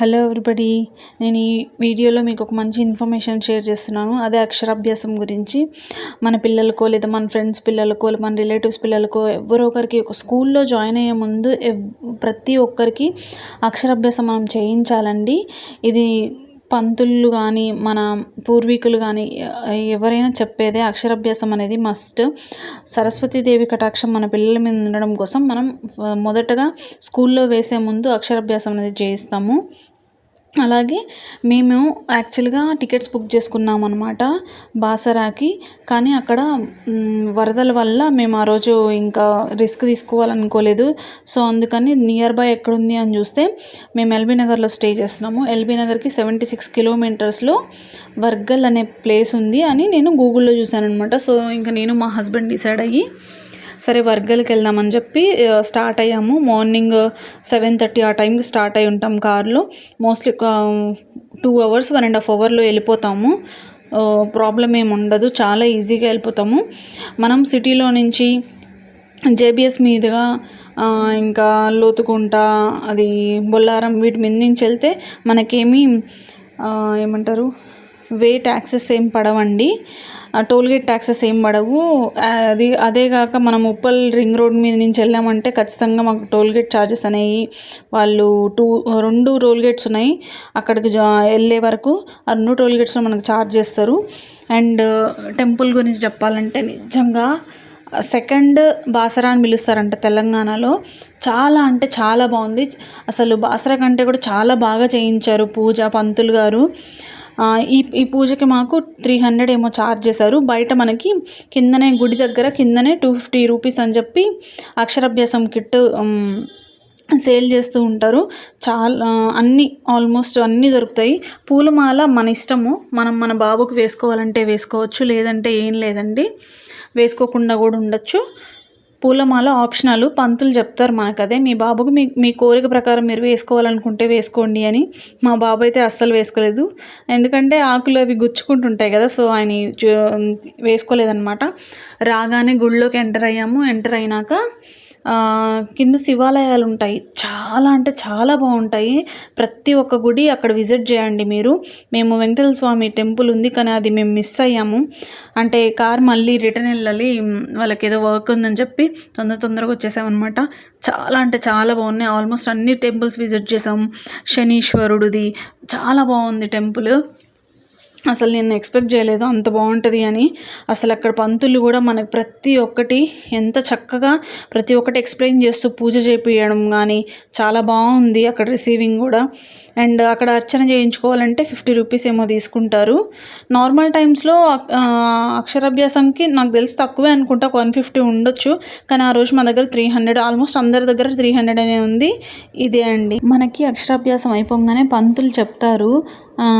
Hello everybody నేను ఈ వీడియోలో మీకు ఒక మంచి ఇన్ఫర్మేషన్ షేర్ చేస్తున్నాను. అదే అక్షరాభ్యాసం గురించి. మన పిల్లలకో లేదా మన ఫ్రెండ్స్ పిల్లలకో మన రిలేటివ్స్ పిల్లలకో ఎవరో ఒకరికి ఒక స్కూల్లో జాయిన్ అయ్యే ముందు ఎవ్ ప్రతి ఒక్కరికి అక్షరాభ్యాసం మనం చేయించాలండి. ఇది పంతులు కానీ మన పూర్వీకులు కానీ ఎవరైనా చెప్పేదే అక్షరాభ్యాసం అనేది మస్ట్ సరస్వతీదేవి కటాక్షం మన పిల్లల మీద ఉండడం కోసం మనం మొదటగా స్కూల్లో వేసే ముందు అక్షరాభ్యాసం అనేది చేయిస్తాము. అలాగే మేము యాక్చువల్గా టికెట్స్ బుక్ చేసుకున్నాం అనమాట బాసరాకి. కానీ అక్కడ వరదల వల్ల మేము ఆ రోజు ఇంకా రిస్క్ తీసుకోవాలనుకోలేదు. సో అందుకని నియర్ బై ఎక్కడుంది అని చూస్తే మేము ఎల్బీ నగర్లో స్టే చేస్తున్నాము. ఎల్బీ నగర్కి సెవెంటీ సిక్స్ కిలోమీటర్స్లో వర్గల్ అనే ప్లేస్ ఉంది అని నేను గూగుల్లో చూశాను అనమాట సో ఇంకా నేను మా హస్బెండ్ డిసైడ్ అయ్యి సరే వర్గల్కి వెళ్దామని చెప్పి స్టార్ట్ అయ్యాము. మార్నింగ్ సెవెన్ థర్టీ ఆ టైంకి స్టార్ట్ అయి ఉంటాం కార్లో. Mostly two hours one and half అవర్లో వెళ్ళిపోతాము. ప్రాబ్లం ఏమి ఉండదు. చాలా ఈజీగా వెళ్ళిపోతాము. మనం సిటీలో నుంచి జేబిఎస్ మీదుగా ఇంకా లోతుకుంట అది బొల్లారం వీటి మీద నుంచి వెళ్తే మనకేమీ ఏమంటారు వే ట్యాక్సెస్ ఏం పడవండి. టోల్గేట్ ట్యాక్సెస్ ఏం పడవు. అది అదే కాక మనం ఉప్పల్ రింగ్ రోడ్ మీద నుంచి వెళ్ళామంటే ఖచ్చితంగా మాకు టోల్గేట్ ఛార్జెస్ అనేవి వాళ్ళు టూ రెండు టోల్గేట్స్ ఉన్నాయి. అక్కడికి వెళ్ళే వరకు ఆ రెండు టోల్గేట్స్లో మనకు ఛార్జ్ చేస్తారు. అండ్ టెంపుల్ గురించి చెప్పాలంటే నిజంగా సెకండ్ బాసరా అని పిలుస్తారంట తెలంగాణలో. చాలా అంటే చాలా బాగుంది. అసలు బాసరా కంటే కూడా చాలా బాగా చేయించారు పూజ పంతులు గారు. ఈ ఈ పూజకి మాకు త్రీ హండ్రెడ్ ఏమో ఛార్జ్ చేశారు. బయట మనకి కిందనే గుడి దగ్గర కిందనే టూ ఫిఫ్టీ రూపీస్ అని చెప్పి అక్షరాభ్యాసం కిట్ సేల్ చేస్తూ ఉంటారు. చాలా అన్నీ ఆల్మోస్ట్ అన్నీ దొరుకుతాయి. పూలమాల మన ఇష్టము. మనం మన బాబుకి వేసుకోవాలంటే వేసుకోవచ్చు లేదంటే ఏం లేదండి. వేసుకోకుండా కూడా ఉండొచ్చు. పూలమాల ఆప్షనల్ పంతులు చెప్తారు మనకు అదే మీ బాబుకు మీ మీ కోరిక ప్రకారం మీరు వేసుకోవాలనుకుంటే వేసుకోండి అని మా బాబు అయితే అస్సలు వేసుకోలేదు. ఎందుకంటే ఆకులు అవి గుచ్చుకుంటుంటాయి కదా సో ఆయన వేసుకోలేదనమాట రాగానే గుళ్ళోకి ఎంటర్ అయ్యాము. ఎంటర్ అయినాక కింద శివాలయాలు ఉంటాయి చాలా అంటే చాలా బాగుంటాయి ప్రతి ఒక్క గుడి అక్కడ విజిట్ చేయండి మీరు. మేము వెంకటేశ్వర స్వామి టెంపుల్ ఉంది కానీ అది మేము మిస్ అయ్యాము. అంటే కార్ మళ్ళీ రిటర్న్ వెళ్ళాలి. వాళ్ళకి ఏదో వర్క్ ఉందని చెప్పి తొందర తొందరగా వచ్చేసామన్నమాట. చాలా అంటే చాలా బాగున్నాయి ఆల్మోస్ట్ అన్ని టెంపుల్స్ విజిట్ చేసాం. శనీశ్వరుడిది. చాలా బాగుంది టెంపుల్. అసలు నేను ఎక్స్పెక్ట్ చేయలేదు అంత బాగుంటుంది అని. అసలు అక్కడ పంతులు కూడా మనకు ప్రతి ఒక్కటి ఎంత చక్కగా ప్రతి ఒక్కటి ఎక్స్ప్లెయిన్ చేస్తూ పూజ చేపించడం కానీ చాలా బాగుంది అక్కడ రిసీవింగ్ కూడా. అండ్ అక్కడ అర్చన చేయించుకోవాలంటే ఫిఫ్టీ రూపీస్ ఏమో తీసుకుంటారు. నార్మల్ టైమ్స్లో అక్షరాభ్యాసంకి నాకు తెలిసి తక్కువే అనుకుంటా ఒక వన్ ఫిఫ్టీ ఉండొచ్చు. కానీ ఆ రోజు మా దగ్గర త్రీ హండ్రెడ్ ఆల్మోస్ట్ అందరి దగ్గర త్రీ హండ్రెడ్ అనే ఉంది. ఇదే అండి. మనకి అక్షరాభ్యాసం అయిపోగానే పంతులు చెప్తారు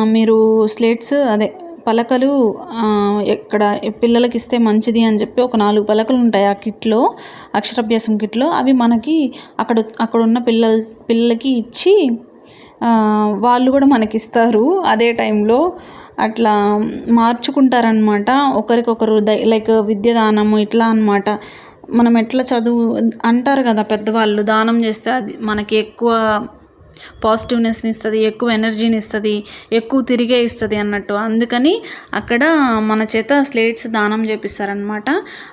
మీరు స్లేట్స్ అదే పలకలు ఎక్కడ పిల్లలకి ఇస్తే మంచిది అని చెప్పి ఒక నాలుగు పలకలు ఉంటాయి ఆ కిట్లో అక్షరాభ్యాసం కిట్లో. అవి మనకి అక్కడ అక్కడ ఉన్న పిల్లల పిల్లలకి ఇచ్చి వాళ్ళు కూడా మనకి ఇస్తారు అదే టైంలో అట్లా మార్చుకుంటారనమాట ఒకరికొకరు లైక్ విద్య దానము ఇట్లా అనమాట మనం ఎట్లా చదువు అంటారు కదా పెద్దవాళ్ళు దానం చేస్తే అది మనకి ఎక్కువ పాజిటివ్నెస్ని ఇస్తుంది ఎక్కువ ఎనర్జీని ఇస్తుంది ఎక్కువ తిరిగే ఇస్తుంది అన్నట్టు. అందుకని అక్కడ మన చేత స్లేట్స్ దానం చేపిస్తారనమాట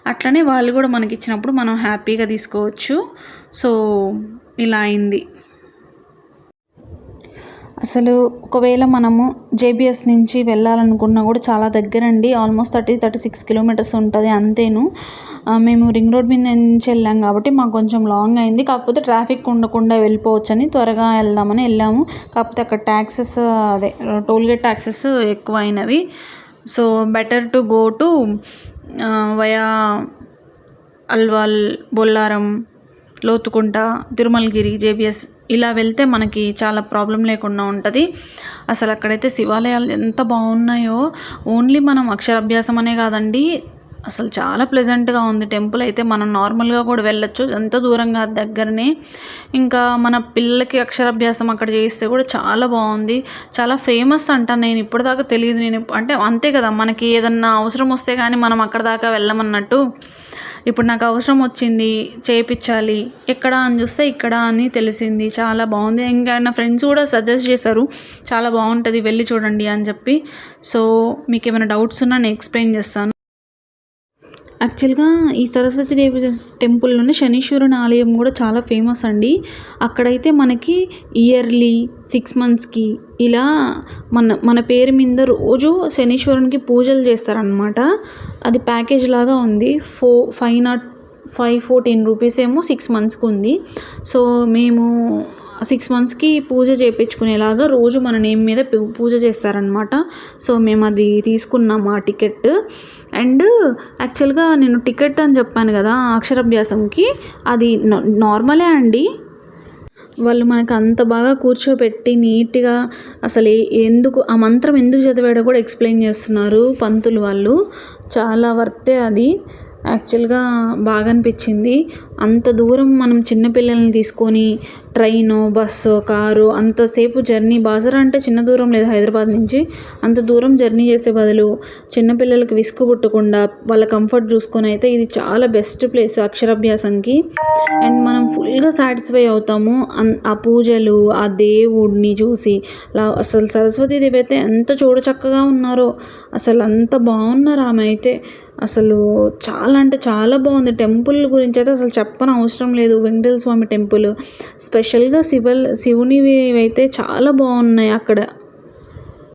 అట్లనే వాళ్ళు కూడా మనకి ఇచ్చినప్పుడు మనం హ్యాపీగా తీసుకోవచ్చు. సో ఇలా అయింది. అసలు ఒకవేళ మనము జేబిఎస్ నుంచి వెళ్ళాలనుకున్నా కూడా చాలా దగ్గరండి. Almost thirty thirty six kilometres ఉంటుంది అంతేను. మేము రింగ్ రోడ్ మీద నుంచి వెళ్ళాం కాబట్టి మాకు కొంచెం లాంగ్ అయింది. కాకపోతే ట్రాఫిక్ ఉండకుండా వెళ్ళిపోవచ్చని త్వరగా వెళ్దామని వెళ్ళాము. కాకపోతే అక్కడ ట్యాక్సెస్ అదే tollgate taxes ఎక్కువైనవి. So better to go to via Alwal Bollaram Lothukunta Tirumalagiri JBS ఇలా వెళ్తే మనకి చాలా ప్రాబ్లం లేకుండా ఉంటుంది. అసలు అక్కడైతే శివాలయాలు ఎంత బాగున్నాయో ఓన్లీ మనం అక్షరాభ్యాసం అనే కాదండి అసలు చాలా ప్లెజెంట్గా ఉంది. టెంపుల్ అయితే మనం నార్మల్గా కూడా వెళ్ళొచ్చు ఎంత దూరంగా దగ్గరనే. ఇంకా మన పిల్లలకి అక్షరాభ్యాసం అక్కడ చేస్తే కూడా చాలా బాగుంది. చాలా ఫేమస్ అంట నేను ఇప్పటిదాకా తెలియదు. నేను అంటే అంతే కదా మనకి ఏదన్నా అవసరం వస్తే కానీ మనం అక్కడ దాకా వెళ్ళమన్నట్టు. ఇప్పుడు నాకు అవసరం వచ్చింది చేయించాలి ఎక్కడ అని చూస్తే ఇక్కడ అని తెలిసింది. చాలా బాగుంది. ఇంకా నా ఫ్రెండ్స్ కూడా సజెస్ట్ చేశారు చాలా బాగుంటుంది వెళ్ళి చూడండి అని చెప్పి. సో మీకు ఏమైనా డౌట్స్ ఉన్నా నేను ఎక్స్ప్లెయిన్ చేస్తాను. యాక్చువల్గా ఈ సరస్వతి దేవి టెంపుల్లోనే శనీశ్వరుని ఆలయం కూడా చాలా ఫేమస్ అండి. అక్కడైతే మనకి ఇయర్లీ సిక్స్ మంత్స్కి ఇలా మన మన పేరు మీద రోజు శనీశ్వరునికి పూజలు చేస్తారనమాట అది ప్యాకేజ్ లాగా ఉంది. Four five nought five fourteen rupees ఏమో సిక్స్ మంత్స్కి ఉంది. సో మేము సిక్స్ మంత్స్కి పూజ చేయించుకునేలాగా రోజు మన నేమ్ మీద పూజ చేస్తారనమాట సో మేము అది తీసుకున్నాం ఆ టికెట్. అండ్ యాక్చువల్గా నేను టికెట్ అని చెప్పాను కదా అక్షరాభ్యాసంకి అది నార్మలే అండి. వాళ్ళు మనకు అంత బాగా కూర్చోబెట్టి నీట్గా అసలు ఎందుకు ఆ మంత్రం ఎందుకు చదివాడో కూడా ఎక్స్ప్లెయిన్ చేస్తున్నారు పంతులు వాళ్ళు. చాలా వర్తే అది. యాక్చువల్గా బాగా అనిపించింది అంత దూరం మనం చిన్నపిల్లల్ని తీసుకొని ట్రైను బస్సు కారు అంతసేపు జర్నీ బాసరా అంటే చిన్న దూరం లేదు హైదరాబాద్ నుంచి. అంత దూరం జర్నీ చేసే బదులు చిన్నపిల్లలకి విసుగు పుట్టకుండా వాళ్ళ కంఫర్ట్ చూసుకొని అయితే ఇది చాలా బెస్ట్ ప్లేస్ అక్షరాభ్యాసంకి. అండ్ మనం ఫుల్గా సాటిస్ఫై అవుతాము. అన్- ఆ పూజలు ఆ దేవుడిని చూసి లా అసలు సరస్వతీదేవి అయితే ఎంత చూడచక్కగా ఉన్నారో అసలు అంత బాగున్నారు ఆమె అయితే. అసలు చాలా అంటే చాలా బాగుంది. టెంపుల్ గురించి అయితే అసలు చెప్పని అవసరం లేదు. వెంకటేశ్వర స్వామి టెంపుల్ స్పెషల్గా శివ శివునివి అయితే చాలా బాగున్నాయి అక్కడ.